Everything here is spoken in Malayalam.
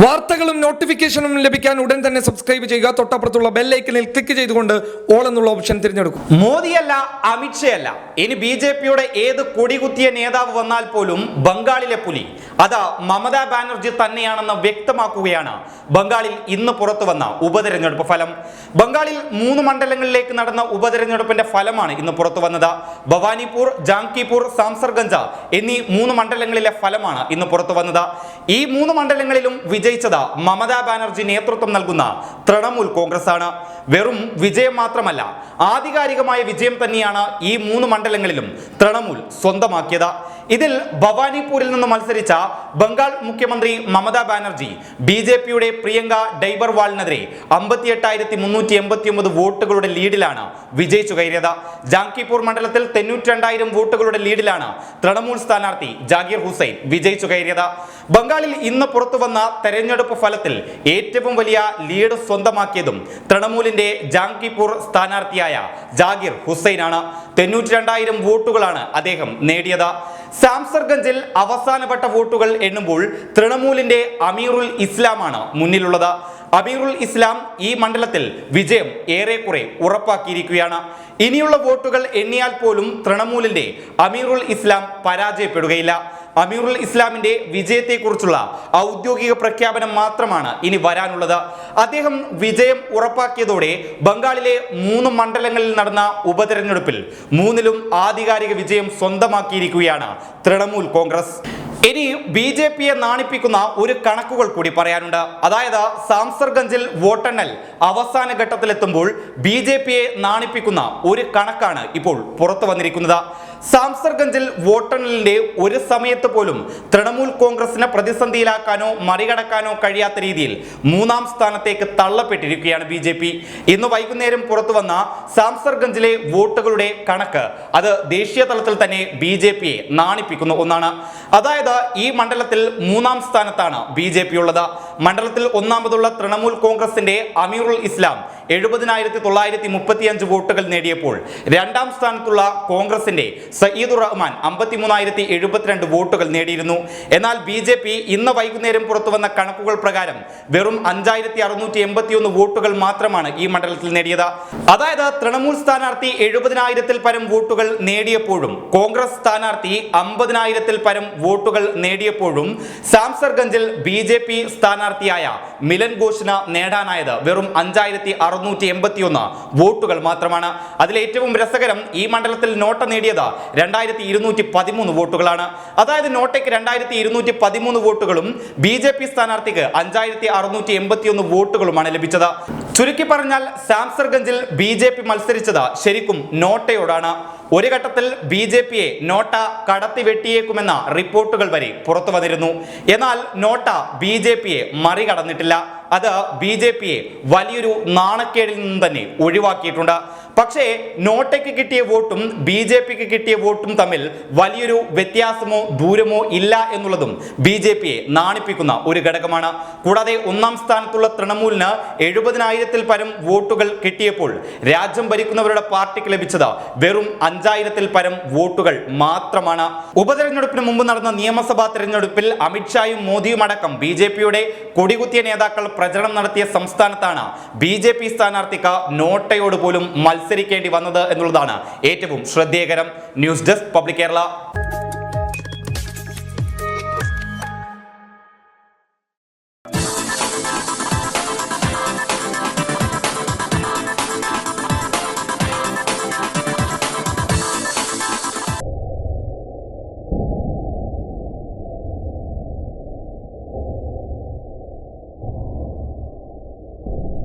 വാർത്തകളും നോട്ടിഫിക്കേഷനും ലഭിക്കാൻ ഉടൻ തന്നെ സബ്സ്ക്രൈബ് ചെയ്യുക. തൊട്ടപ്പുറത്തുള്ള ബെല്ലൈക്കനിൽ ക്ലിക്ക് ചെയ്തുകൊണ്ട് ഓൾ എന്നുള്ള ഓപ്ഷൻ തിരഞ്ഞെടുക്കും. മോദിയല്ല അമിത്ഷയല്ല. ഇനി ബി ജെ പിയുടെ ഏത് കൊടികുത്തിയ നേതാവ് വന്നാൽ പോലും ബംഗാളിലെ പുലി. അത് മമതാ ബാനർജി തന്നെയാണെന്ന് വ്യക്തമാക്കുകയാണ്. ബംഗാളിൽ ഇന്ന് പുറത്തു വന്ന ഉപതെരഞ്ഞെടുപ്പ് ഫലം. ബംഗാളിൽ മൂന്ന് മണ്ഡലങ്ങളിലേക്ക് നടന്ന ഉപതെരഞ്ഞെടുപ്പിന്റെ ഫലമാണ് ഇന്ന് പുറത്തു വന്നത്. ഭവാനിപൂർ ജാംകിപൂർ സാംസർഗഞ്ച എന്നീ മൂന്ന് മണ്ഡലങ്ങളിലെ ഫലമാണ് ഇന്ന് പുറത്തു വന്നത്. ഈ മൂന്ന് മണ്ഡലങ്ങളിലും വിജയിച്ചത് മമതാ ബാനർജി നേതൃത്വം നൽകുന്ന തൃണമൂൽ കോൺഗ്രസ് ആണ് വെറും വിജയം മാത്രമല്ല ആധികാരികമായ വിജയം തന്നെയാണ് ഈ മൂന്ന് മണ്ഡലങ്ങളിലും തൃണമൂൽ സ്വന്തമാക്കിയത്. ഇതിൽ ഭവാനിപൂരിൽ നിന്ന് മത്സരിച്ച ബംഗാൾ മുഖ്യമന്ത്രി മമതാ ബാനർജി ബി ജെ പിയുടെ പ്രിയങ്ക ഡൈബർവാളിനെതിരെ അമ്പത്തി എട്ടായിരത്തി മുന്നൂറ്റി എൺപത്തി ഒമ്പത് വോട്ടുകളുടെ ലീഡിലാണ് വിജയിച്ചു കയറിയത് ജാങ്കിപൂർ മണ്ഡലത്തിൽ തൊണ്ണൂറ്റി രണ്ടായിരം വോട്ടുകളുടെ ലീഡിലാണ് തൃണമൂൽ സ്ഥാനാർത്ഥി ജാഗീർ ഹുസൈൻ വിജയിച്ചു കയറിയത് ബംഗാളിൽ ഇന്ന് പുറത്തു വന്ന തെരഞ്ഞെടുപ്പ് ഫലത്തിൽ ഏറ്റവും വലിയ ലീഡ് സ്വന്തമാക്കിയതും തൃണമൂലിന്റെ ജാങ്കിപൂർ സ്ഥാനാർത്ഥിയായ ജാഗീർ ഹുസൈനാണ്. തൊണ്ണൂറ്റി രണ്ടായിരം വോട്ടുകളാണ് അദ്ദേഹം നേടിയത്. സാംസർഗഞ്ചിൽ അവസാനപ്പെട്ട വോട്ടുകൾ എണ്ണുമ്പോൾ തൃണമൂലിന്റെ അമീറുൽ ഇസ്ലാമാണ് മുന്നിലുള്ളത്. അമീറുൽ ഇസ്ലാം ഈ മണ്ഡലത്തിൽ വിജയം ഏറെക്കുറെ ഉറപ്പാക്കിയിരിക്കുകയാണ്. ഇനിയുള്ള വോട്ടുകൾ എണ്ണിയാൽ പോലും തൃണമൂലിന്റെ അമീറുൽ ഇസ്ലാം പരാജയപ്പെടുകയില്ല. അമീറുൽ ഇസ്ലാമിന്റെ വിജയത്തെക്കുറിച്ചുള്ള ഔദ്യോഗിക പ്രഖ്യാപനം മാത്രമാണ് ഇനി വരാനുള്ളത്. അദ്ദേഹം വിജയം ഉറപ്പാക്കിയതോടെ ബംഗാളിലെ മൂന്ന് മണ്ഡലങ്ങളിൽ നടന്ന ഉപതെരഞ്ഞെടുപ്പിൽ മൂന്നിലും ആധികാരിക വിജയം സ്വന്തമാക്കിയിരിക്കുകയാണ് തൃണമൂൽ കോൺഗ്രസ്. ഇനി ബി ജെ പിയെ നാണിപ്പിക്കുന്ന ഒരു കണക്കുകൾ കൂടി പറയാനുണ്ട്. അതായത് സാംസർഗഞ്ചിൽ വോട്ടെണ്ണൽ അവസാന ഘട്ടത്തിലെത്തുമ്പോൾ ബി ജെ പിയെ നാണിപ്പിക്കുന്ന ഒരു കണക്കാണ് ഇപ്പോൾ പുറത്തു വന്നിരിക്കുന്നത്. സാംസർഗഞ്ചിൽ വോട്ടെണ്ണലിന്റെ ഒരു സമയത്ത് പോലും തൃണമൂൽ കോൺഗ്രസിനെ പ്രതിസന്ധിയിലാക്കാനോ മറികടക്കാനോ കഴിയാത്ത രീതിയിൽ മൂന്നാം സ്ഥാനത്തേക്ക് തള്ളപ്പെട്ടിരിക്കുകയാണ് ബി ജെ പി. ഇന്ന് വൈകുന്നേരം പുറത്തുവന്ന സാംസർഗഞ്ചിലെ വോട്ടുകളുടെ കണക്ക് അത് ദേശീയ തലത്തിൽ തന്നെ ബി ജെ പിയെ നാണിപ്പിക്കുന്ന ഒന്നാണ്. അതായത് ഈ മണ്ഡലത്തിൽ മൂന്നാം സ്ഥാനത്താണ് ബി ജെ പി ഉള്ളത്. മണ്ഡലത്തിൽ ഒന്നാമതുള്ള തൃണമൂൽ കോൺഗ്രസിന്റെ അമീറുൽ ഇസ്ലാം എഴുപതിനായിരത്തി തൊള്ളായിരത്തി മുപ്പത്തിയഞ്ച് വോട്ടുകൾ നേടിയപ്പോൾ രണ്ടാം സ്ഥാനത്തുള്ള കോൺഗ്രസിന്റെ സയ്യിദുർ റഹ്മാൻ അമ്പത്തിമൂന്നായിരത്തി എഴുപത്തിരണ്ട് വോട്ടുകൾ നേടിയിരുന്നു. എന്നാൽ ബി ജെ പി ഇന്ന് വൈകുന്നേരം പുറത്തുവന്ന കണക്കുകൾ പ്രകാരം വെറും അഞ്ചായിരത്തി അറുന്നൂറ്റി എൺപത്തിയൊന്ന് വോട്ടുകൾ മാത്രമാണ് ഈ മണ്ഡലത്തിൽ നേടിയത്. അതായത് തൃണമൂൽ സ്ഥാനാർത്ഥി എഴുപതിനായിരത്തിൽ പരം വോട്ടുകൾ നേടിയപ്പോഴും കോൺഗ്രസ് സ്ഥാനാർത്ഥി അമ്പതിനായിരത്തിൽ പരം വോട്ടുകൾ നേടിയപ്പോഴും സാംസർഗഞ്ചിൽ ബി ജെ പി സ്ഥാനാർത്ഥിയായ മിലൻ ഘോഷിന് നേടാനായത് വെറും അഞ്ചായിരത്തി അറുന്നൂറ്റി എൺപത്തിയൊന്ന് വോട്ടുകൾ മാത്രമാണ്. അതിലേറ്റവും രസകരം ഈ മണ്ഡലത്തിൽ നോട്ട നേടിയത് രണ്ടായിരത്തി ഇരുന്നൂറ്റി പതിമൂന്ന് വോട്ടുകളാണ്. അതായത് നോട്ടയ്ക്ക് രണ്ടായിരത്തി ഇരുന്നൂറ്റി പതിമൂന്ന് വോട്ടുകളും ബി ജെ പി സ്ഥാനാർത്ഥിക്ക് അഞ്ചായിരത്തി അറുന്നൂറ്റി എൺപത്തിയൊന്ന് വോട്ടുകളുമാണ് ലഭിച്ചത്. ചുരുക്കി പറഞ്ഞാൽ സാംസർഗഞ്ചിൽ ബി ജെ പി മത്സരിച്ചത് ശരിക്കും നോട്ടയോടാണ്. ഒരു ഘട്ടത്തിൽ ബി ജെ പിയെ നോട്ട കടത്തി വെട്ടിയേക്കുമെന്ന റിപ്പോർട്ടുകൾ വരെ പുറത്തു വന്നിരുന്നു. എന്നാൽ നോട്ട ബി ജെ പിയെ മറികടന്നിട്ടില്ല. അത് ബി ജെ പിയെ വലിയൊരു നാണക്കേടിൽ നിന്ന് തന്നെ ഒഴിവാക്കിയിട്ടുണ്ട്. പക്ഷേ നോട്ടയ്ക്ക് കിട്ടിയ വോട്ടും ബി ജെ പിക്ക് കിട്ടിയ വോട്ടും തമ്മിൽ വലിയൊരു വ്യത്യാസമോ ദൂരമോ ഇല്ല എന്നുള്ളതും ബി ജെ പിയെ നാണിപ്പിക്കുന്ന ഒരു ഘടകമാണ്. കൂടാതെ ഒന്നാം സ്ഥാനത്തുള്ള തൃണമൂലിന് എഴുപതിനായിരത്തിൽ പരം വോട്ടുകൾ കിട്ടിയപ്പോൾ രാജ്യം ഭരിക്കുന്നവരുടെ പാർട്ടിക്ക് ലഭിച്ചത് വെറും അഞ്ചായിരത്തിൽ പരം വോട്ടുകൾ മാത്രമാണ്. ഉപതെരഞ്ഞെടുപ്പിന് മുമ്പ് നടന്ന നിയമസഭാ തെരഞ്ഞെടുപ്പിൽ അമിത്ഷായും മോദിയും അടക്കം ബി ജെ പിയുടെ കൊടികുത്തിയ നേതാക്കൾ പ്രചരണം നടത്തിയ സംസ്ഥാനത്താണ് ബി ജെ പി സ്ഥാനാർത്ഥിക്ക് നോട്ടയോട് പോലും മത്സരിക്കേണ്ടി വന്നത് എന്നുള്ളതാണ് ഏറ്റവും ശ്രദ്ധേയകരം ന്യൂസ് ഡെസ്ക് പബ്ലിക് കേരള.